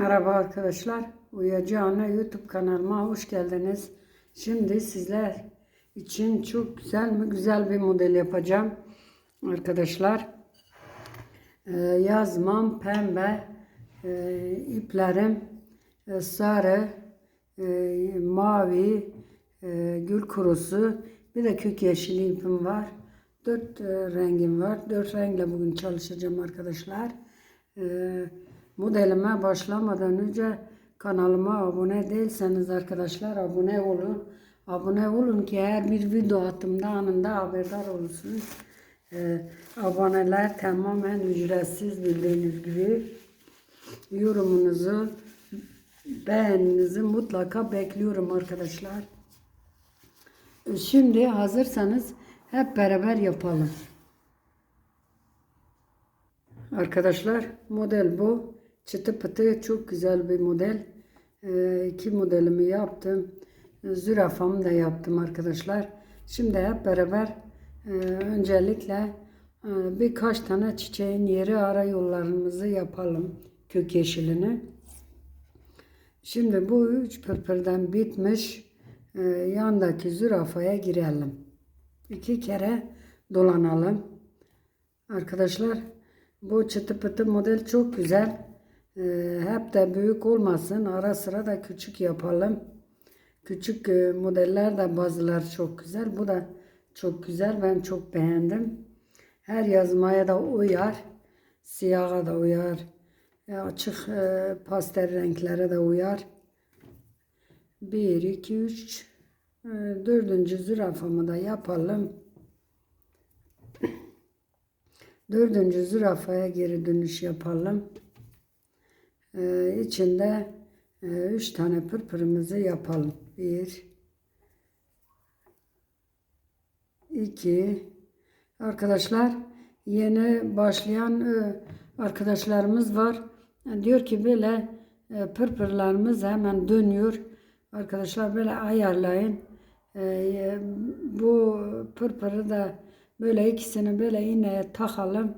Merhaba arkadaşlar. Uyuyacağına YouTube kanalıma hoş geldiniz. Şimdi sizler için çok güzel mi güzel bir model yapacağım. Arkadaşlar Ee, yazmam pembe e, iplerim e, sarı e, mavi e, gül kurusu bir de kök yeşili ipim var. Dört e, rengim var. Dört renkle bugün çalışacağım arkadaşlar. E, modelime başlamadan önce kanalıma abone değilseniz arkadaşlar abone olun. Abone olun ki her bir video attığımda anında haberdar olursunuz. E, aboneler tamamen ücretsiz bildiğiniz gibi. Yorumunuzu, beğeninizi mutlaka bekliyorum arkadaşlar. E, Şimdi hazırsanız hep beraber yapalım. Arkadaşlar model bu. Çıtı pıtı çok güzel bir model. Ee, iki modelimi yaptım. Zürafamı da yaptım arkadaşlar. Şimdi hep beraber e, öncelikle e, birkaç tane çiçeğin yeri ara yollarımızı yapalım. Kök yeşilini. Şimdi bu üç pırpırdan bitmiş e, yandaki zürafaya girelim. İki kere dolanalım. Arkadaşlar bu çıtı pıtı model çok güzel. Ee, hep de büyük olmasın. Ara sıra da küçük yapalım. Küçük e, modeller de bazıları çok güzel. Bu da çok güzel. Ben çok beğendim. Her yazmaya da uyar. Siyaha da uyar. E, açık e, pastel renklere de uyar. 1, 2, 3 dördüncü zürafamı da yapalım. Dördüncü zürafaya geri dönüş yapalım. Ee, içinde e, üç tane pırpırımızı yapalım. Bir, iki. Arkadaşlar yeni başlayan e, arkadaşlarımız var. Diyor ki böyle e, pırpırlarımız hemen dönüyor. Arkadaşlar böyle ayarlayın. Bu pırpırı da böyle ikisini böyle iğneye takalım.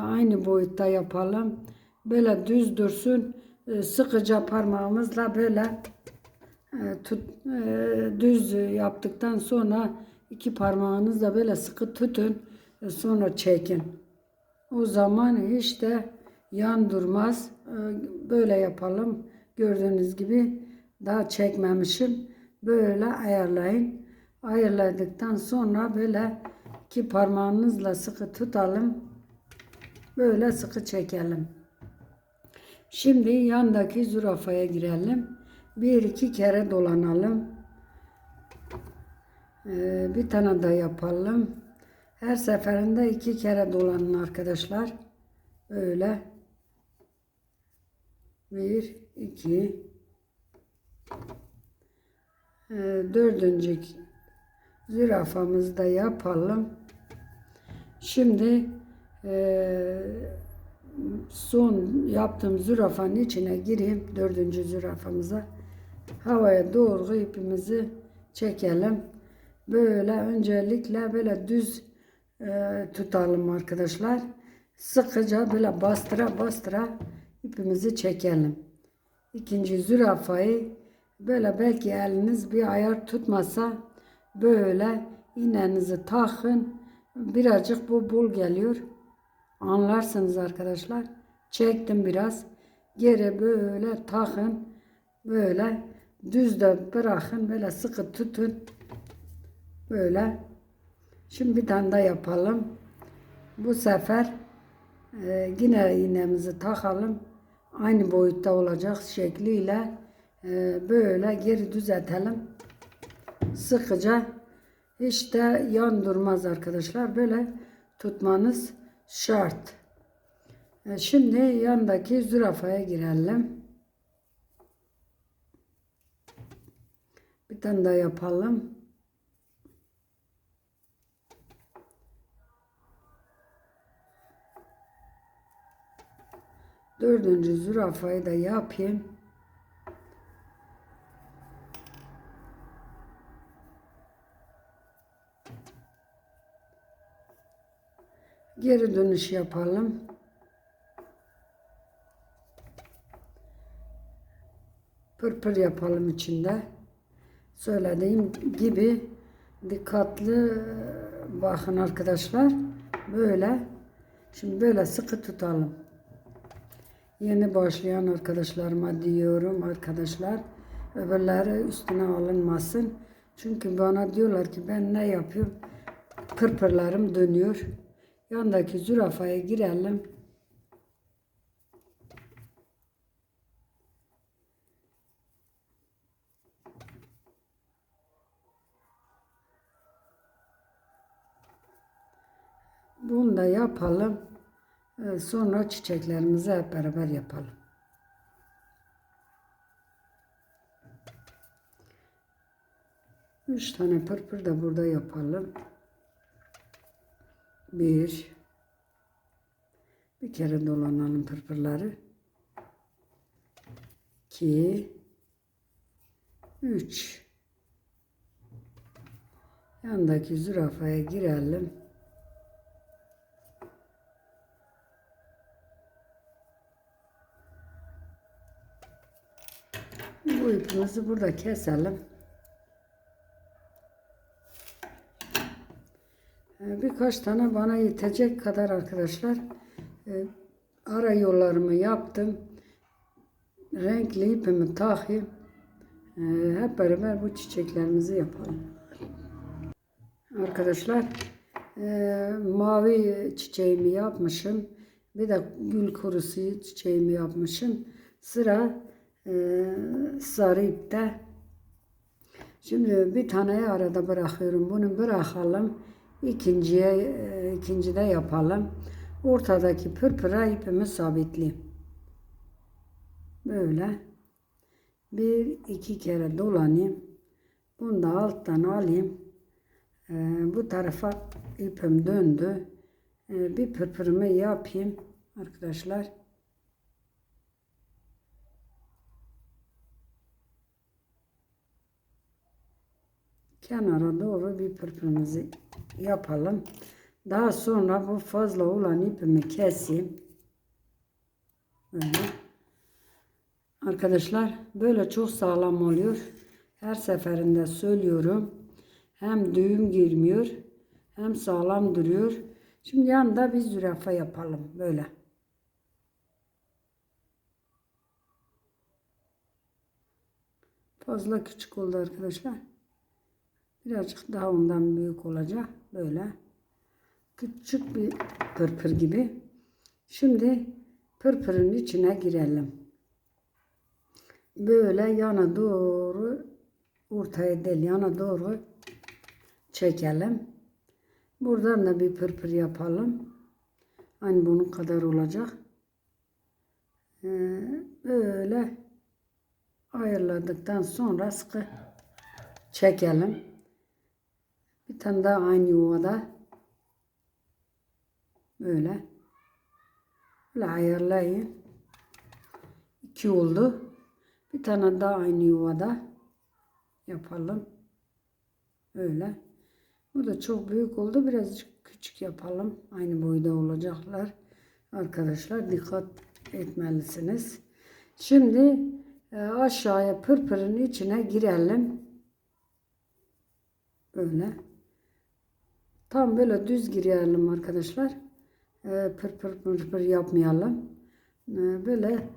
Aynı boyutta yapalım. Böyle düz dursun. E, sıkıca parmağımızla böyle e, tut, e, düz yaptıktan sonra iki parmağınızla böyle sıkı tutun. Sonra çekin. O zaman hiç de yan durmaz. Böyle yapalım. Gördüğünüz gibi daha çekmemişim. Böyle ayarlayın. Ayarladıktan sonra böyle iki parmağınızla sıkı tutalım. Böyle sıkı çekelim. Şimdi yandaki zürafaya girelim. Bir iki kere dolanalım. Ee, bir tane daha yapalım. Her seferinde iki kere dolanın arkadaşlar. Böyle. Bir, iki. Ee, dördüncü zürafamızı da yapalım. Şimdi eee son yaptığım zürafanın içine gireyim. Dördüncü zürafamıza. Havaya doğru ipimizi çekelim. Böyle öncelikle böyle düz e, tutalım arkadaşlar. Sıkıca böyle bastıra bastıra ipimizi çekelim. İkinci zürafayı böyle belki eliniz bir ayar tutmasa böyle iğnenizi takın. Birazcık bu bul geliyor. Anlarsınız arkadaşlar. Çektim biraz. Geri böyle takın. Böyle düz de bırakın. Böyle sıkı tutun. Böyle. Şimdi bir tane daha yapalım. Bu sefer e, yine iğnemizi takalım. Aynı boyutta olacak şekliyle e, böyle geri düzeltelim. Sıkıca de yan durmaz arkadaşlar. Böyle tutmanız şart. E, Şimdi yandaki zürafaya girelim. Bir tane daha yapalım. Dördüncü zürafayı da yapayım. Geri dönüş yapalım. pırpır yapalım içinde. Söylediğim gibi dikkatli bakın arkadaşlar. Böyle. Şimdi böyle sıkı tutalım. Yeni başlayan arkadaşlarıma diyorum arkadaşlar. Öbürleri üstüne alınmasın. Çünkü bana diyorlar ki ben ne yapıyorum? Pırpırlarım dönüyor. Yandaki zürafaya girelim. Bunu da yapalım. Ee, Sonra çiçeklerimizi hep beraber yapalım. Üç tane pırpır da burada yapalım. Bir. Bir kere dolanalım pırpırları. İki. Üç. Yandaki zürafaya girelim. Bu ipimizi burada keselim. Birkaç tane bana yetecek kadar arkadaşlar e, ara yollarımı yaptım. Renkli ipimi takayım. Ee, Hep beraber bu çiçeklerimizi yapalım. Arkadaşlar e, mavi çiçeğimi yapmışım. Bir de gül kurusu çiçeğimi yapmışım. Sıra e, sarı ipte. Şimdi bir taneyi arada bırakıyorum. Bunu bırakalım. İkinciye, e, ikincide yapalım. Ortadaki pırpıra ipimi sabitleyeyim. Böyle. Bir iki kere dolanayım. Bunu da alttan alayım. E, bu tarafa ipim döndü. E, bir pırpırımı yapayım arkadaşlar. kenara doğru bir pırpırımızı yapalım. Daha sonra bu fazla olan ipimi keseyim. Böyle. Arkadaşlar böyle çok sağlam oluyor. Her seferinde söylüyorum. Hem düğüm girmiyor hem sağlam duruyor. Şimdi yanında bir zürafa yapalım böyle. Fazla küçük oldu arkadaşlar. Birazcık daha ondan büyük olacak. Böyle. Küçük bir pırpır gibi. Şimdi pırpırın içine girelim. Böyle yana doğru ortaya değil yana doğru çekelim. Buradan da bir pırpır yapalım. Aynı bunun kadar olacak. Ee, böyle ayarladıktan sonra sıkı çekelim. Bir tane daha aynı yuvada. Böyle. Böyle ayarlayın. İki oldu. Bir tane daha aynı yuvada yapalım. Öyle. Bu da çok büyük oldu. Birazcık küçük yapalım. Aynı boyda olacaklar. Arkadaşlar dikkat etmelisiniz. Şimdi e, aşağıya pırpırın içine girelim. Böyle. Tam böyle düz girelim arkadaşlar. Ee, pır pır pır pır yapmayalım. Ee, böyle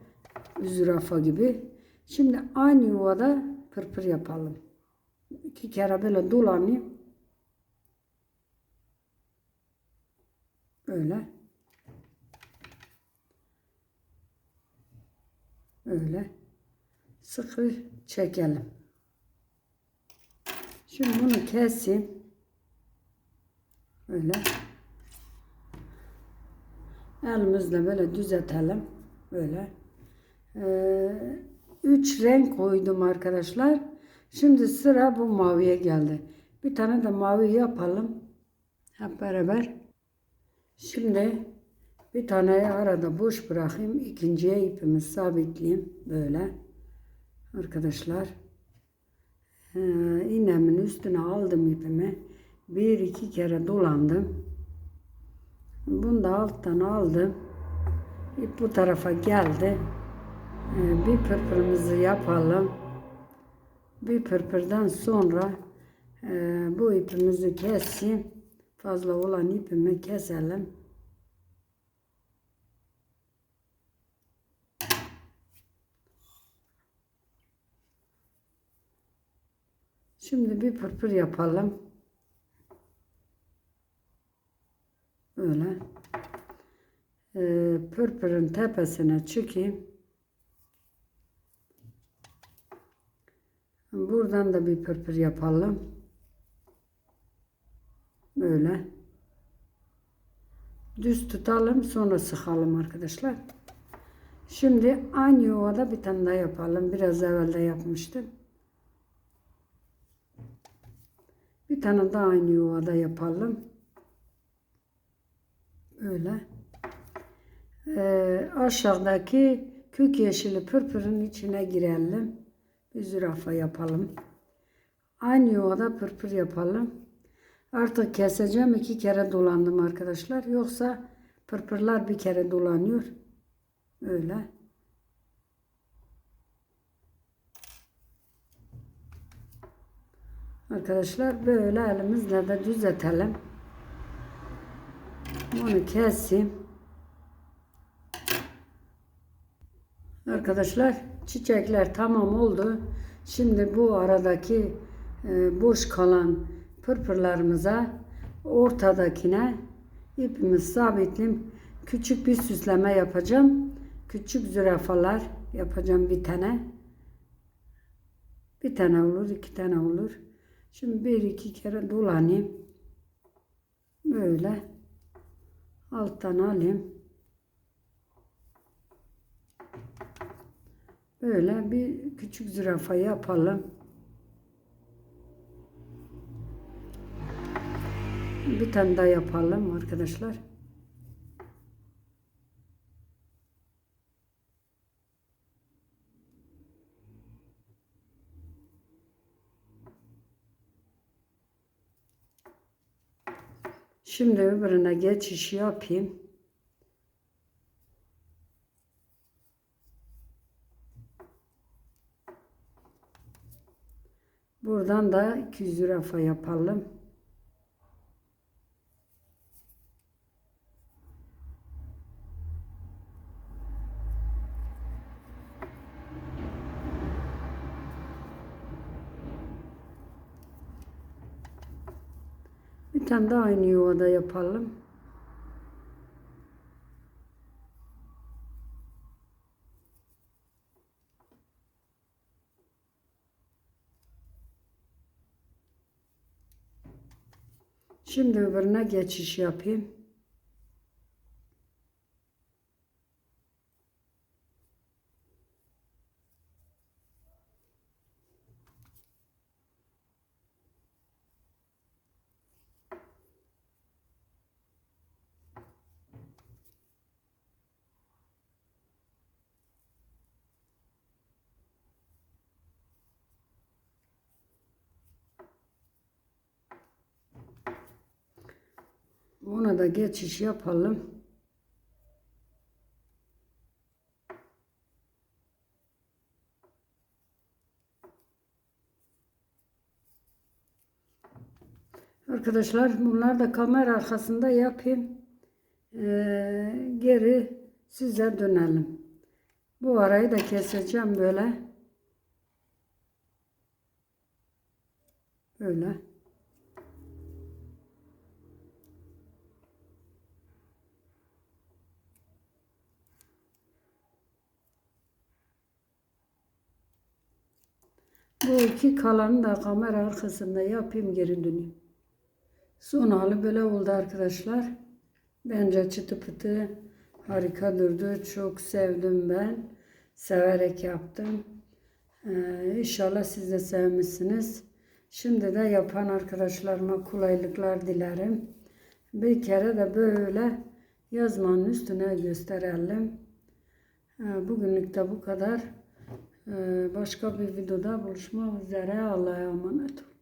zürafa gibi. Şimdi aynı yuvada pır pır yapalım. İki kere böyle dolanayım. Böyle. Öyle. Sıkı çekelim. Şimdi bunu keseyim. Böyle. Elimizle böyle düzeltelim. Böyle. Ee, üç renk koydum arkadaşlar. Şimdi sıra bu maviye geldi. Bir tane de mavi yapalım. Hep beraber. Şimdi bir taneyi arada boş bırakayım. İkinciye ipimi sabitleyeyim. Böyle. Arkadaşlar. Ee, iğnemin üstüne aldım ipimi. Bir iki kere dolandım. Bunu da alttan aldım. İp bu tarafa geldi. Ee, bir pırpırımızı yapalım. Bir pırpırdan sonra e, bu ipimizi keseyim. Fazla olan ipimi keselim. Şimdi bir pırpır yapalım. Böyle. Ee, pırpırın tepesine çıkayım. Buradan da bir pırpır yapalım. Böyle. Düz tutalım sonra sıkalım arkadaşlar. Şimdi aynı yuvada bir tane daha yapalım. Biraz evvel de yapmıştım. Bir tane daha aynı yuvada yapalım. Böyle. Ee, aşağıdaki kök yeşili pırpırın içine girelim. Bir zürafa yapalım. Aynı yuvada pırpır yapalım. Artık keseceğim. iki kere dolandım arkadaşlar. Yoksa pırpırlar bir kere dolanıyor. Öyle. Arkadaşlar böyle elimizle de düzeltelim. Bunu keseyim. Arkadaşlar çiçekler tamam oldu. Şimdi bu aradaki e, boş kalan pırpırlarımıza ortadakine ipimi sabitleyeyim. Küçük bir süsleme yapacağım. Küçük zürafalar yapacağım bir tane. Bir tane olur, iki tane olur. Şimdi bir iki kere dolanayım. Böyle alttan alayım. Böyle bir küçük zürafa yapalım. Bir tane daha yapalım arkadaşlar. Şimdi öbürüne geçiş yapayım. Buradan da 200 zürafa yapalım. Bir tane daha aynı yuvada yapalım. Şimdi öbürüne geçiş yapayım. Ona da geçiş yapalım. Arkadaşlar bunlar da kamera arkasında yapayım. Ee, geri size dönelim. Bu arayı da keseceğim böyle. Böyle. Bu iki kalanı da kamera arkasında yapayım geri döneyim. Son hali böyle oldu arkadaşlar. Bence çıtı pıtı harika durdu. Çok sevdim ben. Severek yaptım. Ee, inşallah siz de sevmişsiniz. Şimdi de yapan arkadaşlarıma kolaylıklar dilerim. Bir kere de böyle yazmanın üstüne gösterelim. Ee, bugünlük de bu kadar. Ee, başka bir videoda buluşmak üzere. Allah'a emanet olun.